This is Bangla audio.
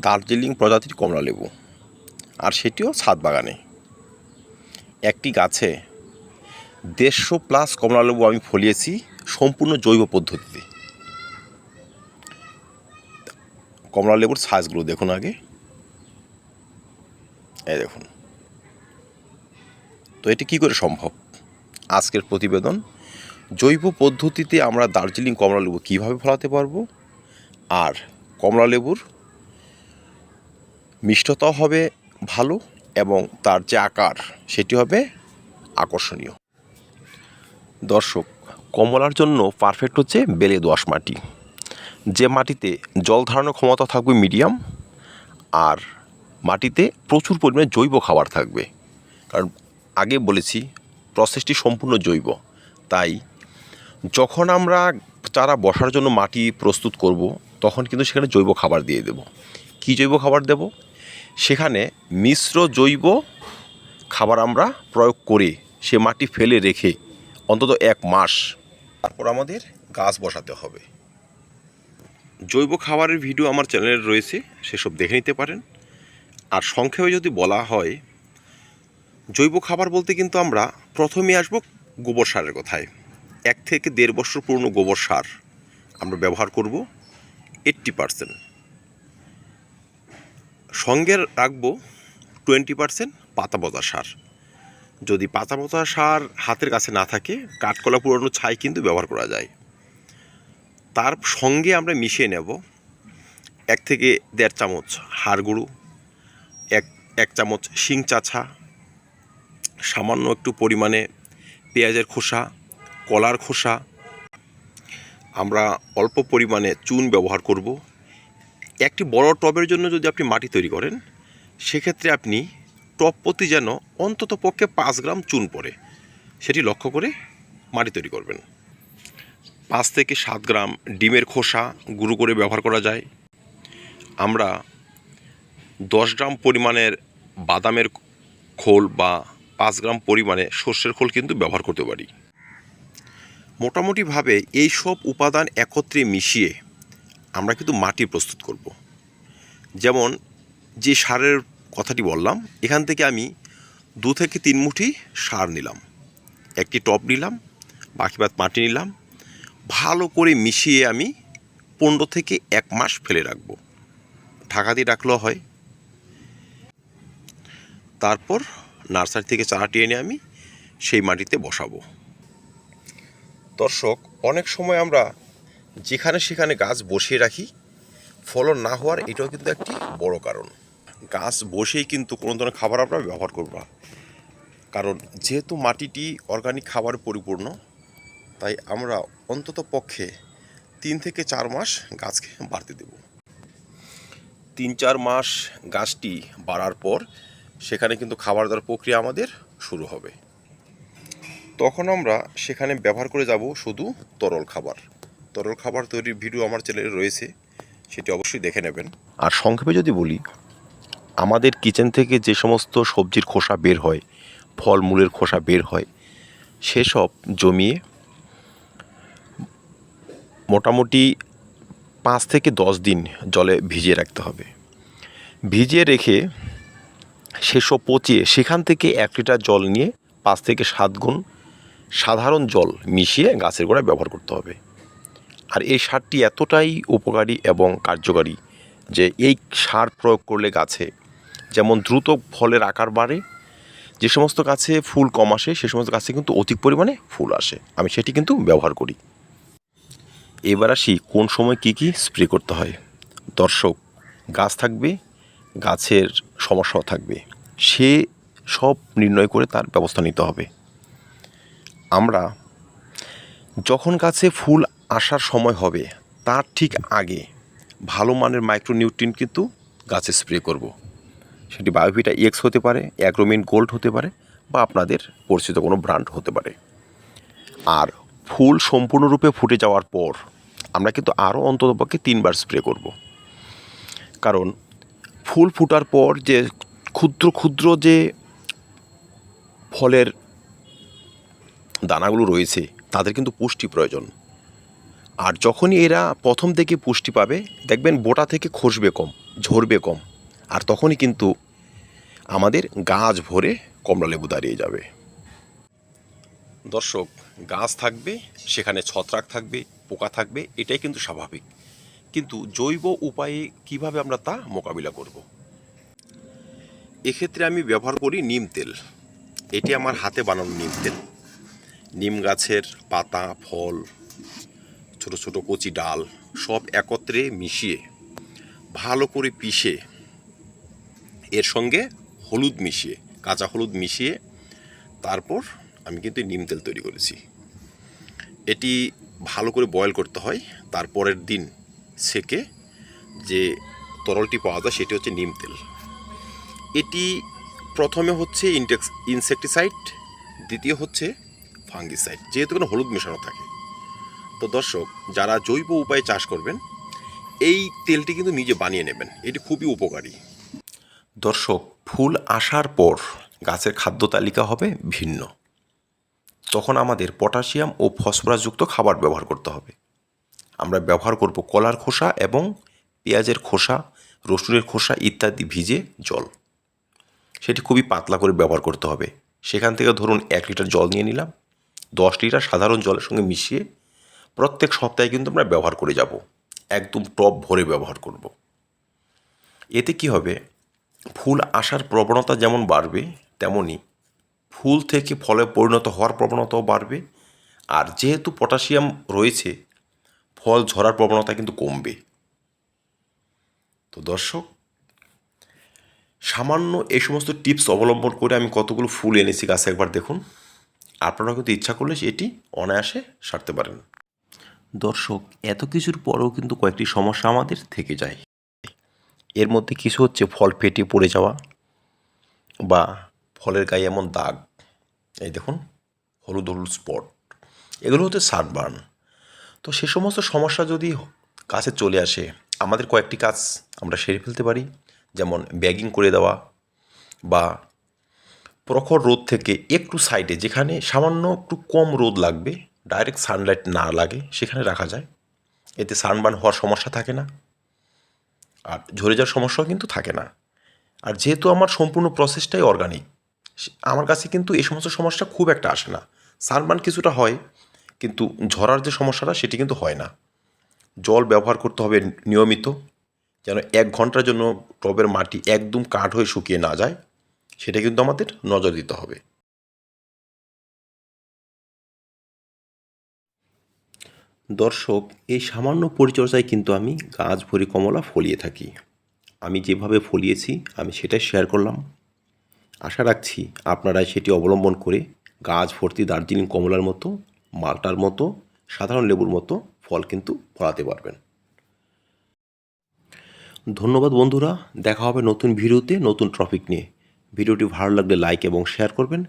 দার্জিলিং প্রজাতির কমলা লেবু আর সেটিও ছাদ বাগানে। একটি গাছে দেড়শো প্লাস কমলা লেবু আমি ফলিয়েছি সম্পূর্ণ জৈব পদ্ধতিতে। কমলা লেবুর সাইজগুলো দেখুন আগে। এই দেখুন। তো এটি কী করে সম্ভব? আজকের প্রতিবেদন, জৈব পদ্ধতিতে আমরা দার্জিলিং কমলা লেবু কীভাবে ফলাতে পারব? আর কমলা লেবুর মিষ্টতাও হবে ভালো এবং তার যে আকার, সেটি হবে আকর্ষণীয়। দর্শক, কমলার জন্য পারফেক্ট হচ্ছে বেলে দোআঁশ মাটি। যে মাটিতে জল ধারণের ক্ষমতা থাকবে মিডিয়াম আর মাটিতে প্রচুর পরিমাণে জৈব খাবার থাকবে। কারণ আগে বলেছি প্রসেসটি সম্পূর্ণ জৈব। তাই যখন আমরা চারা বসার জন্য মাটি প্রস্তুত করব, তখন কিন্তু সেখানে জৈব খাবার দিয়ে দেব। কি জৈব খাবার দেব? সেখানে মিশ্র জৈব খাবার আমরা প্রয়োগ করে সে মাটি ফেলে রেখে অন্তত এক মাস তারপর আমাদের গাছ বসাতে হবে। জৈব খাবারের ভিডিও আমার চ্যানেলে রয়েছে, সেসব দেখে নিতে পারেন। আর সংক্ষেপে যদি বলা হয়, জৈব খাবার বলতে কিন্তু আমরা প্রথমে আসব গোবর সারের কথায়। এক থেকে দেড় বছর পুরনো গোবর সার আমরা ব্যবহার করব এইট্টি পারসেন্ট সঙ্গে রাখব টোয়েন্টি পারসেন্ট পাতা পচা সার। যদি পাতা পচা সার হাতের কাছে না থাকে, কাঠকলা পুরনো ছাই কিন্তু ব্যবহার করা যায়। তার সঙ্গে আমরা মিশিয়ে নেব এক থেকে দেড় চামচ হাড় গুঁড়ো, এক এক চামচ শিং চাছা সামান্য একটু পরিমাণে পেঁয়াজের খোসা, কলার খোসা। আমরা অল্প পরিমাণে চুন ব্যবহার করব। একটি বড় টবের জন্য যদি আপনি মাটি তৈরি করেন, সেক্ষেত্রে আপনি টব প্রতি যেন অন্তত পক্ষে পাঁচ গ্রাম চুন পড়ে। সেটি লক্ষ্য করে মাটি তৈরি করবেন। পাঁচ থেকে সাত গ্রাম ডিমের খোসা গুঁড়ো করে ব্যবহার করা যায়। আমরা দশ গ্রাম পরিমাণের বাদামের খোল বা পাঁচ গ্রাম পরিমাণে সর্ষের খোল কিন্তু ব্যবহার করতে পারি। মোটামুটিভাবে এই সব উপাদান একত্রে মিশিয়ে আমরা কিন্তু মাটি প্রস্তুত করব। যেমন যে সারের কথাটি বললাম, এখান থেকে আমি দু থেকে তিন মুঠি সার নিলাম। একটি টপ নিলাম, বাকি বাদ মাটি নিলাম। ভালো করে মিশিয়ে আমি পনেরো থেকে এক মাস ফেলে রাখব। ঢাকা দিয়ে রাখলেও হয়। তারপর নার্সারি থেকে চারাটি এনে আমি সেই মাটিতে বসাবো। দর্শক, অনেক সময় আমরা যেখানে সেখানে গাছ বসিয়ে রাখি, ফলন না হওয়ার এটাও কিন্তু একটি বড় কারণ। গাছ বসেই কিন্তু কোনো ধরনের খাবার আমরা ব্যবহার করব না। কারণ যেহেতু মাটিটি অর্গানিক খাবার পরিপূর্ণ, তাই আমরা অন্তত পক্ষে তিন থেকে চার মাস গাছকে বাড়তে দেব। তিন চার মাস গাছটি বাড়ার পর সেখানে কিন্তু খাবার দেওয়ার প্রক্রিয়া আমাদের শুরু হবে। তখন আমরা সেখানে ব্যবহার করে যাব শুধু তরল খাবার। তরল খাবার তৈরির ভিডিও আমার চ্যানেলে রয়েছে, সেটি অবশ্যই দেখে নেবেন। আর সংক্ষেপে যদি বলি, আমাদের কিচেন থেকে যে সমস্ত সবজির খোসা বের হয় ফলমূলের খোসা বের হয়, সেসব জমিয়ে মোটামুটি পাঁচ থেকে দশ দিন জলে ভিজিয়ে রাখতে হবে। ভিজিয়ে রেখে সেসব পচিয়ে সেখান থেকে এক লিটার জল নিয়ে পাঁচ থেকে সাত গুণ সাধারণ জল মিশিয়ে গাছের গোড়ায় ব্যবহার করতে হবে। আর এই সারটি এতটাই উপকারী এবং কার্যকারী যে এই সার প্রয়োগ করলে গাছে যেমন দ্রুত ফলের আকার বাড়ে, যে সমস্ত গাছে ফুল কম আসে, সে সমস্ত গাছে কিন্তু অধিক পরিমাণে ফুল আসে। আমি সেটি কিন্তু ব্যবহার করি। এবার আসি কোন সময় কি কি স্প্রে করতে হয়। দর্শক, গাছ থাকবে, গাছের সমস্যাও থাকবে, সে সব নির্ণয় করে তার ব্যবস্থা নিতে হবে। আমরা যখন গাছে ফুল আসার সময় হবে, তার ঠিক আগে ভালো মানের মাইক্রোনিউট্রিন কিন্তু গাছে স্প্রে করব। সেটি বায়োভিটা এক্স হতে পারে, অ্যাগ্রোমিন গোল্ড হতে পারে বা আপনাদের পরিচিত কোনো ব্র্যান্ড হতে পারে। আর ফুল সম্পূর্ণরূপে ফুটে যাওয়ার পর আমরা কিন্তু আরও অন্ততপক্ষে তিনবার স্প্রে করব। কারণ ফুল ফুটার পর যে ক্ষুদ্র ক্ষুদ্র যে ফলের দানাগুলো রয়েছে, তাদের কিন্তু পুষ্টি প্রয়োজন। আর যখনই এরা প্রথম থেকে পুষ্টি পাবে, দেখবেন বোটা থেকে খসবে কম, ঝরবে কম। আর তখনই কিন্তু আমাদের গাছ ভরে কমলা লেবু দাঁড়িয়ে যাবে। দর্শক, গাছ থাকবে, সেখানে ছত্রাক থাকবে, পোকা থাকবে, এটাই কিন্তু স্বাভাবিক। কিন্তু জৈব উপায়ে কীভাবে আমরা তা মোকাবিলা করব? এক্ষেত্রে আমি ব্যবহার করি নিম তেল। এটি আমার হাতে বানানো নিম তেল। নিম গাছের পাতা, ফল ছোট ছোট কচি ডাল সব একত্রে মিশিয়ে ভালো করে পিষে এর সঙ্গে হলুদ মিশিয়ে, কাঁচা হলুদ মিশিয়ে তারপর আমি কিন্তু নিম তেল তৈরি করেছি। এটি ভালো করে বয়েল করতে হয়, তারপরের দিন সেকে যে তরলটি পাওয়া যায় সেটি হচ্ছে নিম তেল। এটি প্রথমে হচ্ছে ইনটেক্স ইনসেকটিসাইড দ্বিতীয় হচ্ছে ফাঙ্গিসাইড যেহেতু কোনো হলুদ মেশানো থাকে। দর্শক, যারা জৈব উপায়ে চাষ করবেন, এই তেলটি কিন্তু নিজে বানিয়ে নেবেন। এটি খুবই উপকারী। দর্শক, ফুল আসার পর গাছের খাদ্য তালিকা হবে ভিন্ন। তখন আমাদের পটাশিয়াম ও ফসফরাসযুক্ত খাবার ব্যবহার করতে হবে। আমরা ব্যবহার করব কলার খোসা এবং পেঁয়াজের খোসা, রসুনের খোসা ইত্যাদি ভিজে জল। সেটি খুবই পাতলা করে ব্যবহার করতে হবে। সেখান থেকে ধরুন এক লিটার জল নিয়ে নিলাম। দশ লিটার সাধারণ জলের সঙ্গে মিশিয়ে প্রত্যেক সপ্তাহে কিন্তু আমরা ব্যবহার করে যাব। একদম টপ ভরে ব্যবহার করব। এতে কি হবে? ফুল আসার প্রবণতা যেমন বাড়বে তেমনই ফুল থেকে ফলে পরিণত হওয়ার প্রবণতাও বাড়বে। আর যেহেতু পটাশিয়াম রয়েছে, ফল ঝরার প্রবণতা কিন্তু কমবে। তো দর্শক, সামান্য এই সমস্ত টিপস অবলম্বন করে আমি কতগুলো ফুল এনেছি গাছে একবার দেখুন। আপনারা কিন্তু ইচ্ছা করলে এটি অনায়াসে সারতে পারেন। দর্শক, এত কিছুর পরেও কিন্তু কয়েকটি সমস্যা আমাদের থেকে যায়। এর মধ্যে কিছু হচ্ছে ফল ফেটে পড়ে যাওয়া বা ফলের গায়ে এমন দাগ। এই দেখুন, হলুদ হলুদ স্পট। এগুলো হচ্ছে সানবার্ন তো সে সমস্ত সমস্যা যদি কাছে চলে আসে, আমাদের কয়েকটি কাজ আমরা সেরে ফেলতে পারি। যেমন ব্যাগিং করে দেওয়া বা প্রখর রোদ থেকে একটু সাইডে যেখানে সামান্য একটু কম রোদ লাগবে ডাইরেক্ট সানলাইট না লাগে, সেখানে রাখা যায়। এতে সানবার্ন হওয়ার সমস্যা থাকে না। আর ঝরে যাওয়ার সমস্যাও কিন্তু থাকে না। আর যেহেতু আমার সম্পূর্ণ প্রসেসটাই অর্গানিক আমার কাছে কিন্তু এই সমস্ত সমস্যা খুব একটা আসে না। সানবার্ন কিছুটা হয়, কিন্তু ঝরার যে সমস্যাটা, সেটি কিন্তু হয় না। জল ব্যবহার করতে হবে নিয়মিত, যেন এক ঘণ্টার জন্য টবের মাটি একদম কাঠ হয়ে শুকিয়ে না যায়, সেটা কিন্তু আমাদের নজর দিতে হবে। দর্শক, এই সামান্য পরিচর্যায় কিন্তু আমি গাছ ভরি কমলা ফলিয়ে থাকি। আমি যেভাবে ফলিয়েছি, আমি সেটাই শেয়ার করলাম। আশা রাখছি আপনারা সেটি অবলম্বন করে গাছ ভর্তি দার্জিলিং কমলার মতো, মালটার মতো, সাধারণ লেবুর মতো ফল কিন্তু ফলাতে পারবেন। ধন্যবাদ বন্ধুরা, দেখা হবে নতুন ভিডিওতে নতুন টপিক নিয়ে। ভিডিওটি ভালো লাগলে লাইক এবং শেয়ার করবেন।